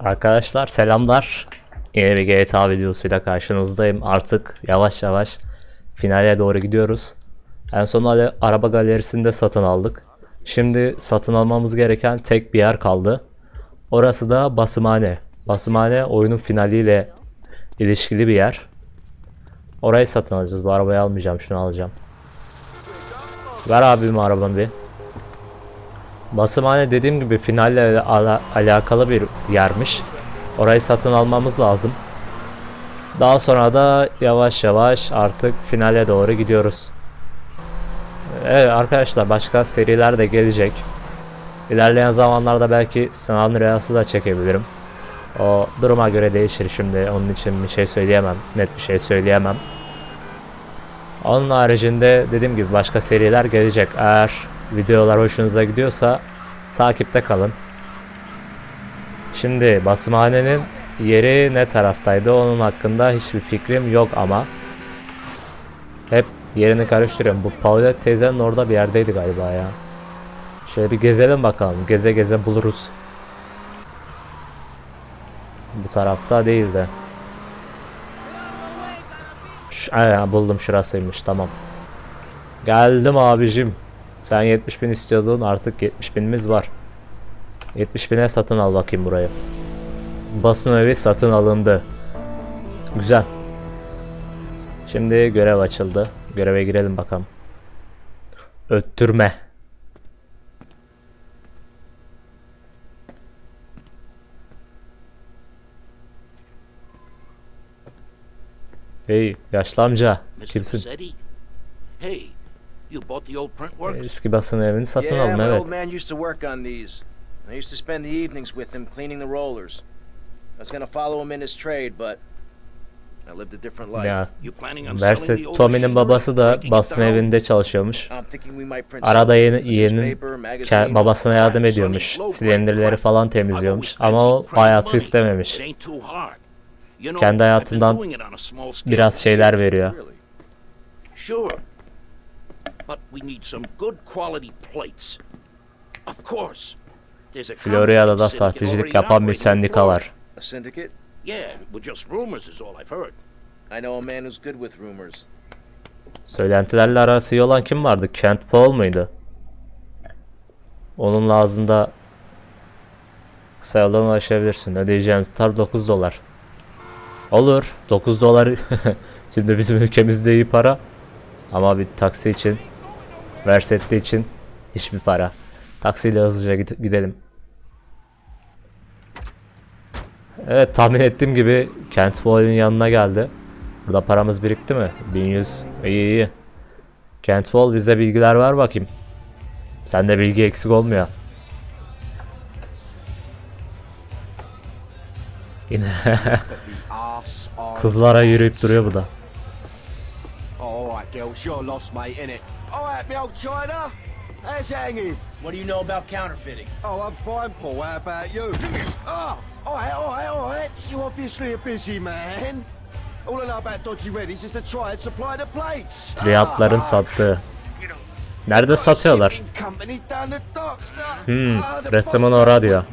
Arkadaşlar selamlar. Yeni bir GTA videosuyla karşınızdayım. Artık yavaş yavaş finale doğru gidiyoruz. En son araba galerisinde satın aldık. Şimdi satın almamız gereken tek bir yer kaldı. Orası da basımhane. Basımhane oyunun finaliyle ilişkili bir yer. Orayı satın alacağız. Bu arabayı almayacağım. Şunu alacağım. Ver abim arabanı bir. Basımhane dediğim gibi finalle ala- alakalı bir yermiş. Orayı satın almamız lazım. Daha sonra da yavaş yavaş artık finale doğru gidiyoruz. Evet arkadaşlar başka seriler de gelecek. İlerleyen zamanlarda belki San Andreas'ı da çekebilirim. O duruma göre değişir şimdi. Onun için bir şey söyleyemem. Net bir şey söyleyemem. Onun haricinde dediğim gibi başka seriler gelecek. Eğer videolar hoşunuza gidiyorsa takipte kalın. Şimdi basımhanenin yeri ne taraftaydı onun hakkında hiçbir fikrim yok ama hep yerini karıştırıyorum. Bu Paulette teyzenin orada bir yerdeydi galiba ya. Şöyle bir gezelim bakalım. Geze geze buluruz. Bu tarafta değil de. Ş- buldum şurasıymış tamam. Geldim abicim. Sen 70 bin istiyordun artık 70 binimiz var. 70 bine satın al bakayım burayı. Basım evi satın alındı. Güzel. Şimdi görev açıldı. Göreve girelim bakalım. Öttürme. Hey yaşlı amca kimsin? Hey, Eski basım evini satın aldım evet. old man used to work on these. I used to spend the evenings with him cleaning the rollers. I was gonna follow him in his trade, but I lived a different life. Ya Verse Tommy'nin babası da basım evinde çalışıyormuş. Arada yeni, yeğenin babasına yardım ediyormuş. Silindirleri falan temizliyormuş. Ama o hayatı istememiş. Kendi hayatından Biraz şeyler veriyor. Sure. But we need some good quality plates. Of course. There's a Florya'da da sahtecilik yapan bir sendika var. A syndicate? Yeah, but just rumors is all I've heard. I know a man who's good with rumors. Söylentilerle arası iyi olan kim vardı? Kent Paul muydu? Onunla ağzında kısa yoldan ulaşabilirsin. Ödeyeceğin tutar 9 dolar. Olur. 9 dolar şimdi bizim ülkemizde iyi para. Ama bir taksi için Versetti için hiçbir para. Taksiyle hızlıca gid- gidelim. Evet tahmin ettiğim gibi Kent Paul'in yanına geldi. Burada paramız birikti mi? 1100. İyi iyi. Kent Paul bize bilgiler ver bakayım. Sende bilgi eksik olmuyor. Yine kızlara yürüyüp duruyor bu da. Girls, you're lost, mate, innit? Alright, me old China. How's it hanging? What do you know about counterfeiting? Oh, I'm fine, Paul. How about you? oh, alright, alright, alright. You're obviously a busy man. All I know about dodgy reddies is to try and supply the plates. Triyatların sattığı. Nerede satıyorlar? Hmm, boss ora diyor.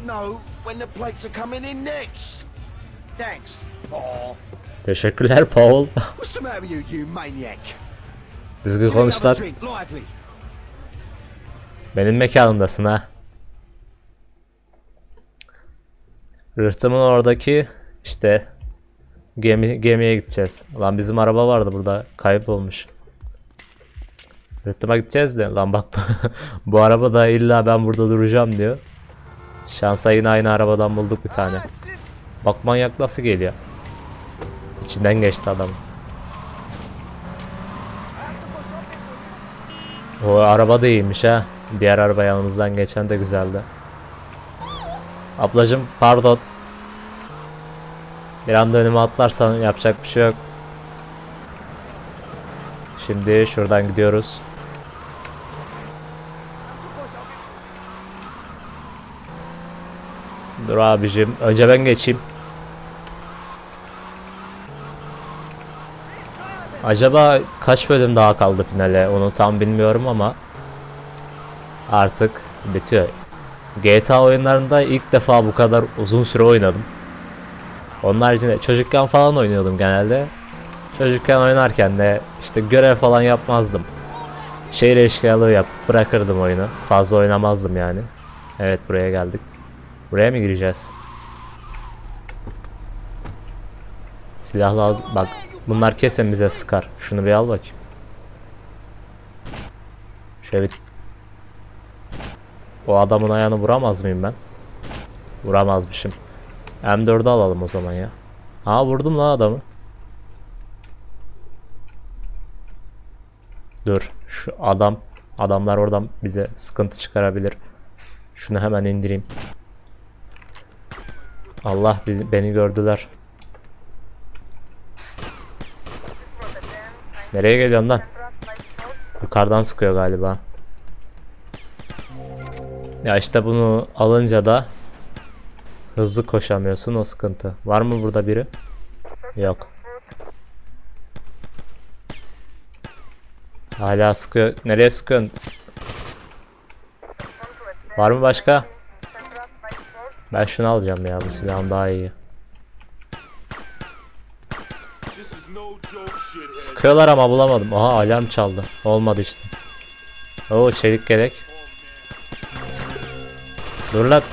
Teşekkürler Paul. Düzgün Give me konuş another lan. drink, lively. Benim mekanımdasın ha. Rıhtımın oradaki işte gemi gemiye gideceğiz. Lan bizim araba vardı burada kaybolmuş. Rıhtıma gideceğiz de lan bak bu araba da illa ben burada duracağım diyor. Şansa yine aynı arabadan bulduk bir tane. Bak manyak nasıl geliyor. İçinden geçti adam. O araba da iyiymiş ha. Diğer araba yanımızdan geçen de güzeldi. Ablacım pardon. Bir anda önüme atlarsan yapacak bir şey yok. Şimdi şuradan gidiyoruz. Dur abicim. Önce ben geçeyim. Acaba kaç bölüm daha kaldı finale? Onu tam bilmiyorum ama artık bitiyor. GTA oyunlarında ilk defa bu kadar uzun süre oynadım. Onun haricinde çocukken falan oynuyordum genelde. Çocukken oynarken de işte görev falan yapmazdım. Şehir eşkıyalığı yap bırakırdım oyunu. Fazla oynamazdım yani. Evet buraya geldik. Buraya mı gireceğiz? Silah lazım. Bak bunlar kesin bize sıkar. Şunu bir al bakayım. Şöyle bir... O adamın ayağını vuramaz mıyım ben? Vuramazmışım. M4'ü alalım o zaman ya. Aa vurdum lan adamı. Dur. Şu adam adamlar oradan bize sıkıntı çıkarabilir. Şunu hemen indireyim. Allah beni gördüler. Nereye geliyorsun lan? Yukarıdan sıkıyor galiba. Ya işte bunu alınca da hızlı koşamıyorsun o sıkıntı. Var mı burada biri? Yok. Hala sıkıyor. Nereye sıkıyorsun? Var mı başka? Ben şunu alacağım ya bu silahım daha iyi. Sıkıyorlar ama bulamadım. Aha alarm çaldı. Olmadı işte. Oo çelik gerek. Dur lan.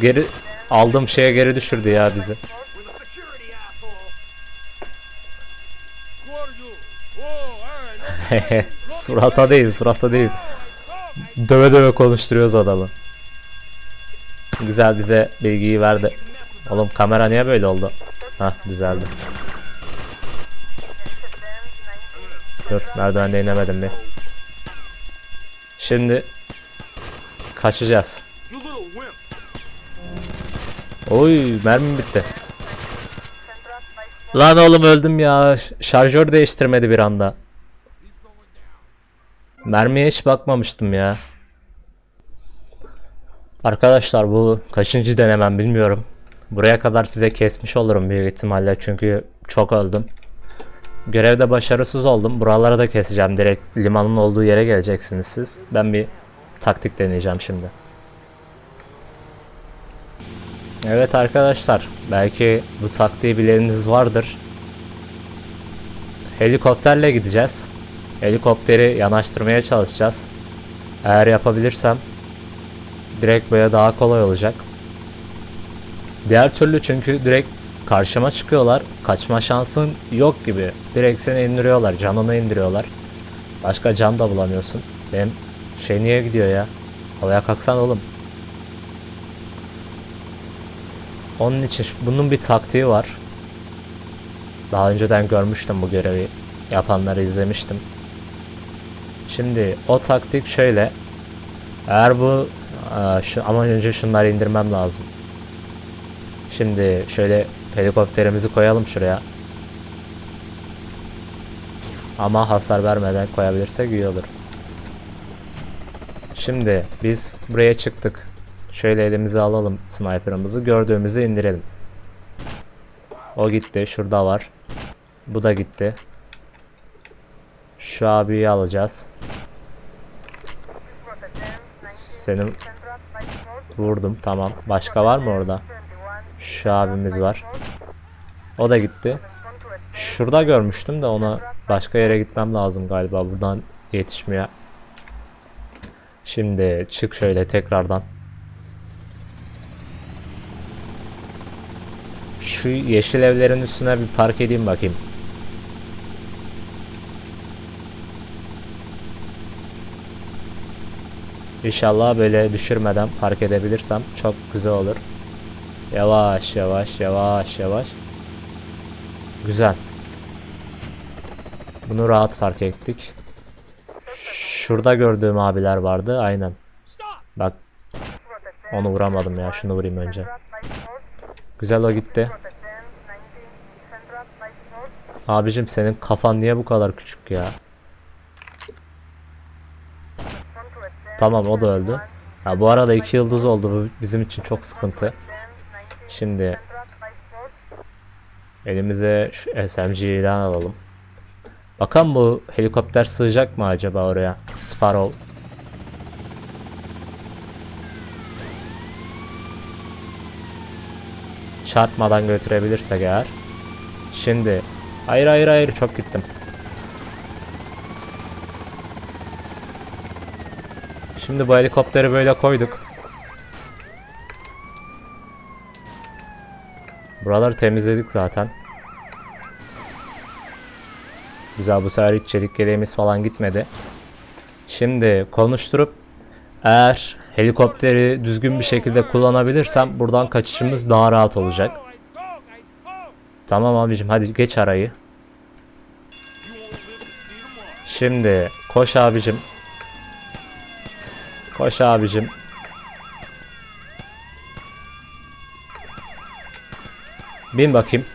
Geri aldığım şeye geri düşürdü ya bizi. surata değil, surata değil. Döve döve konuşturuyoruz adamı. Güzel bize bilgiyi verdi. Oğlum kamera niye böyle oldu? Hah düzeldi. Dur merdivende inemedim bir. Şimdi kaçacağız. Oy mermim bitti. Lan oğlum öldüm ya. Şarjör değiştirmedi bir anda. Mermiye hiç bakmamıştım ya. Arkadaşlar bu kaçıncı denemem bilmiyorum. Buraya kadar size kesmiş olurum büyük ihtimalle çünkü çok öldüm. Görevde başarısız oldum. Buralara da keseceğim. Direkt limanın olduğu yere geleceksiniz siz. Ben bir taktik deneyeceğim şimdi. Evet arkadaşlar. Belki bu taktiği bileniniz vardır. Helikopterle gideceğiz. Helikopteri yanaştırmaya çalışacağız. Eğer yapabilirsem direkt böyle daha kolay olacak. Diğer türlü çünkü direkt karşıma çıkıyorlar. Kaçma şansın yok gibi. Direkt seni indiriyorlar. Canını indiriyorlar. Başka can da bulamıyorsun. Benim şey niye gidiyor ya? Havaya kalksan oğlum. Onun için bunun bir taktiği var. Daha önceden görmüştüm bu görevi. Yapanları izlemiştim. Şimdi o taktik şöyle. Eğer bu Aa, şu, ama önce şunları indirmem lazım. Şimdi şöyle helikopterimizi koyalım şuraya. Ama hasar vermeden koyabilirsek iyi olur. Şimdi biz buraya çıktık. Şöyle elimize alalım sniper'ımızı. Gördüğümüzü indirelim. O gitti. Şurada var. Bu da gitti. Şu abiyi alacağız. Senin vurdum. Tamam. Başka var mı orada? Şu abimiz var. O da gitti. Şurada görmüştüm de ona başka yere gitmem lazım galiba. Buradan yetişmeye. Şimdi çık şöyle tekrardan. Şu yeşil evlerin üstüne bir park edeyim bakayım. İnşallah böyle düşürmeden park edebilirsem çok güzel olur. Yavaş yavaş yavaş yavaş. Güzel. Bunu rahat fark ettik. Şurada gördüğüm abiler vardı. Aynen. Bak. Onu vuramadım ya. Şunu vurayım önce. Güzel o gitti. Abicim senin kafan niye bu kadar küçük ya? Tamam o da öldü. Ha, bu arada iki yıldız oldu. Bu bizim için çok sıkıntı. Şimdi Elimize şu SMG'den alalım. Bakalım bu helikopter sığacak mı acaba oraya? Sparrow. Çarpmadan götürebilirsek eğer. Şimdi. Hayır hayır hayır çok gittim. Şimdi bu helikopteri böyle koyduk. Buraları temizledik zaten. Güzel bu sefer hiç çelik yeleğimiz falan gitmedi. Şimdi konuşturup eğer helikopteri düzgün bir şekilde kullanabilirsem buradan kaçışımız daha rahat olacak. Tamam abicim hadi geç arayı. Şimdi koş abicim. Koş abicim. Bin bakayım.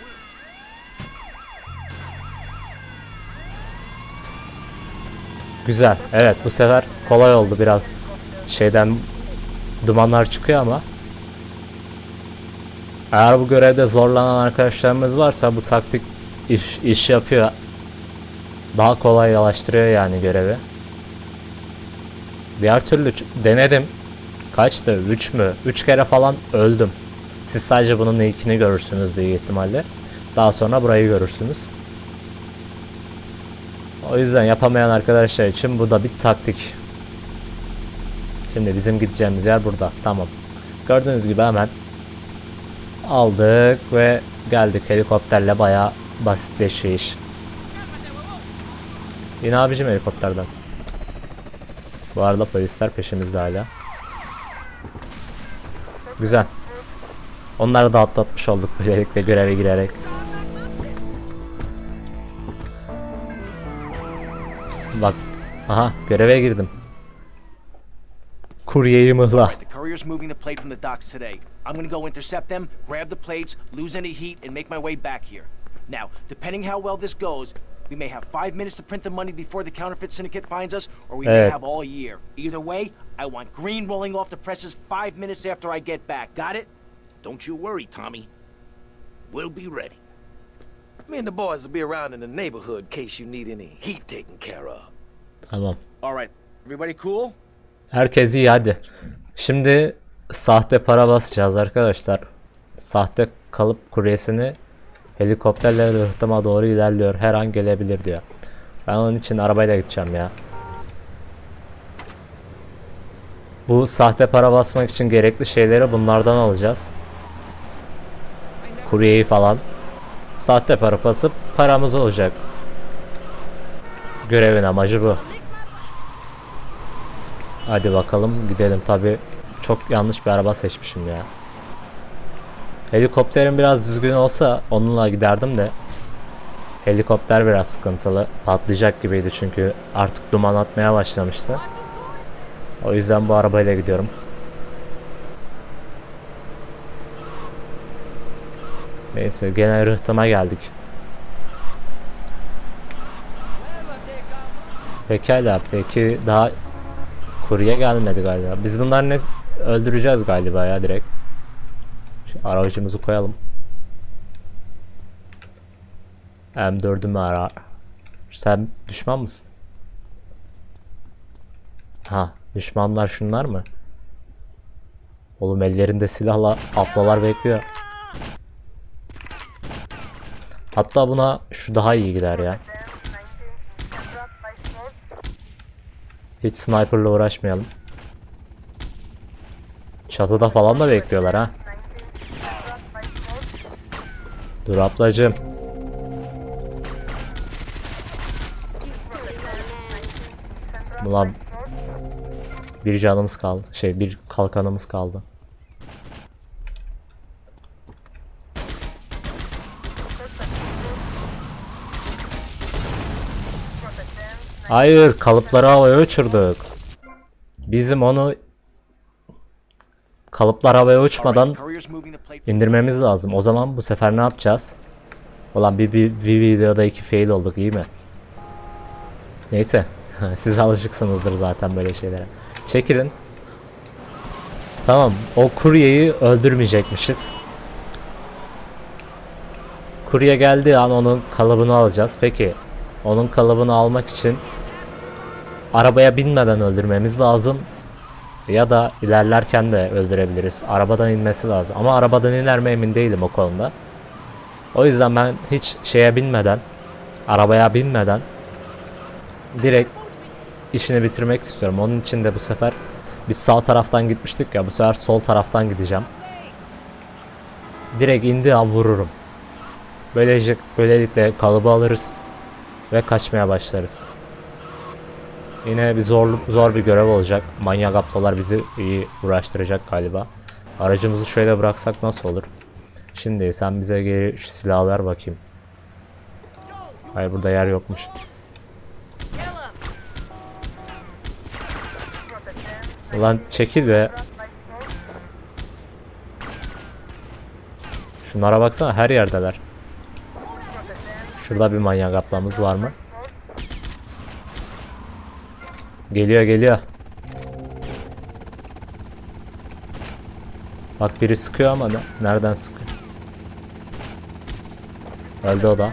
Güzel. Evet bu sefer kolay oldu biraz. Şeyden dumanlar çıkıyor ama. Eğer bu görevde zorlanan arkadaşlarımız varsa bu taktik iş, iş yapıyor. Daha kolaylaştırıyor yani görevi. Diğer türlü denedim. Kaçtı? 3 mü? 3 kere falan öldüm. Siz sadece bunun ilkini görürsünüz büyük ihtimalle. Daha sonra burayı görürsünüz. O yüzden yapamayan arkadaşlar için bu da bir taktik. Şimdi bizim gideceğimiz yer burada. Tamam. Gördüğünüz gibi hemen aldık ve geldik helikopterle bayağı basitleşiyor iş. Yine abicim helikopterden. Bu arada polisler peşimizde hala. Güzel. Onları da atlatmış olduk böylelikle göreve girerek. Bak. Aha göreve girdim. Kuryeyi mıhla. Right, the courier's moving the plate from the docks today. I'm gonna go intercept them, grab the plates, lose any heat, and make my way back here. Now, depending how well this goes, we may have five minutes to print the money before the counterfeit syndicate finds us, or we may Evet. have all year. Either way, I want green rolling off the presses five minutes after I get back. Got it? Don't you worry, Tommy. We'll be ready. Me and the boys will be around in the neighborhood in case you need any heat taken care of. Tamam. All right. Everybody cool? Herkes iyi hadi. Şimdi sahte para basacağız arkadaşlar. Sahte kalıp kuryesini helikopterle rıhtıma doğru ilerliyor. Her an gelebilir diyor. Ben onun için arabayla gideceğim ya. Bu sahte para basmak için gerekli şeyleri bunlardan alacağız. Kuryeyi falan. Sahte para basıp paramız olacak. Görevin amacı bu. Hadi bakalım gidelim tabi çok yanlış bir araba seçmişim ya. Helikopterin biraz düzgün olsa onunla giderdim de helikopter biraz sıkıntılı patlayacak gibiydi çünkü artık duman atmaya başlamıştı. O yüzden bu arabayla gidiyorum. Neyse gene rıhtıma geldik. Pekala peki daha Kurye gelmedi galiba. Biz bunları hep öldüreceğiz galiba ya direkt. Şu aracımızı koyalım. M4'ümü ara. Sen düşman mısın? Ha, düşmanlar şunlar mı? Oğlum ellerinde silahla ablalar bekliyor. Hatta buna şu daha iyi gider ya. Hiç sniperla uğraşmayalım. Çatıda falan da bekliyorlar ha. Dur ablacığım. Ulan bir canımız kaldı. Şey bir kalkanımız kaldı. Hayır kalıpları havaya uçurduk. Bizim onu kalıplar havaya uçmadan indirmemiz lazım. O zaman bu sefer ne yapacağız? Ulan bir, bir, bir videoda iki fail olduk iyi mi? Neyse. Siz alışıksınızdır zaten böyle şeylere. Çekilin. Tamam. O kuryeyi öldürmeyecekmişiz. Kurye geldiği an onun kalıbını alacağız. Peki onun kalıbını almak için arabaya binmeden öldürmemiz lazım. Ya da ilerlerken de öldürebiliriz. Arabadan inmesi lazım. Ama arabadan iner mi emin değilim o konuda. O yüzden ben hiç şeye binmeden, arabaya binmeden direkt işini bitirmek istiyorum. Onun için de bu sefer biz sağ taraftan gitmiştik ya bu sefer sol taraftan gideceğim. Direkt indiği an vururum. Böylece, böylelikle kalıbı alırız ve kaçmaya başlarız. Yine bir zor, zor bir görev olacak. Manyak ablalar bizi iyi uğraştıracak galiba. Aracımızı şöyle bıraksak nasıl olur? Şimdi sen bize şu silahı ver bakayım. Hayır burada yer yokmuş. Ulan çekil be. Şunlara baksana her yerdeler. Şurada bir manyak ablamız var mı? Geliyor geliyor. Bak biri sıkıyor ama ne- nereden sıkıyor? Öldü o da.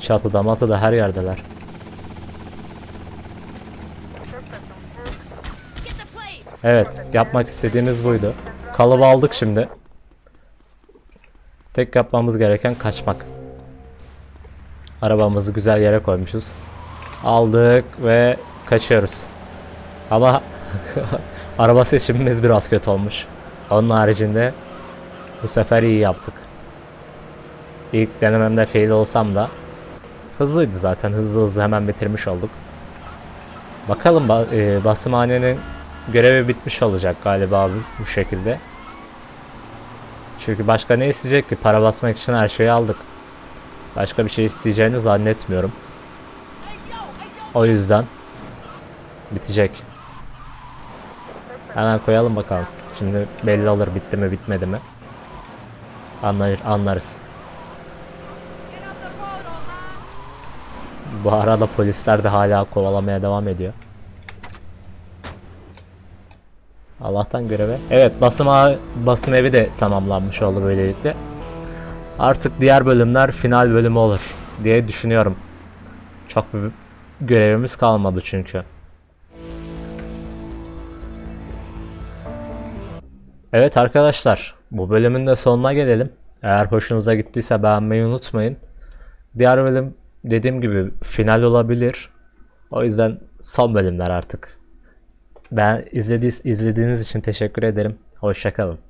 Çatıda matıda her yerdeler. Evet, yapmak istediğimiz buydu. Kalıbı aldık şimdi. Tek yapmamız gereken kaçmak. Arabamızı güzel yere koymuşuz. Aldık ve kaçıyoruz. Ama araba seçimimiz biraz kötü olmuş. Onun haricinde bu sefer iyi yaptık. İlk denememde fail olsam da hızlıydı zaten. Hızlı hızlı hemen bitirmiş olduk. Bakalım ba- e, basımhanenin görevi bitmiş olacak galiba abi bu şekilde. Çünkü başka ne isteyecek ki? Para basmak için her şeyi aldık. Başka bir şey isteyeceğini zannetmiyorum. O yüzden bitecek. Hemen koyalım bakalım. Şimdi belli olur bitti mi bitmedi mi. Anlar, anlarız. Bu arada polisler de hala kovalamaya devam ediyor. Allah'tan göreve. Evet basım basım evi de tamamlanmış oldu böylelikle. Artık diğer bölümler final bölümü olur diye düşünüyorum. Çok bir görevimiz kalmadı çünkü. Evet arkadaşlar bu bölümün de sonuna gelelim. Eğer hoşunuza gittiyse beğenmeyi unutmayın. Diğer bölüm dediğim gibi final olabilir. O yüzden son bölümler artık. Ben izlediğiniz, izlediğiniz için teşekkür ederim. Hoşçakalın.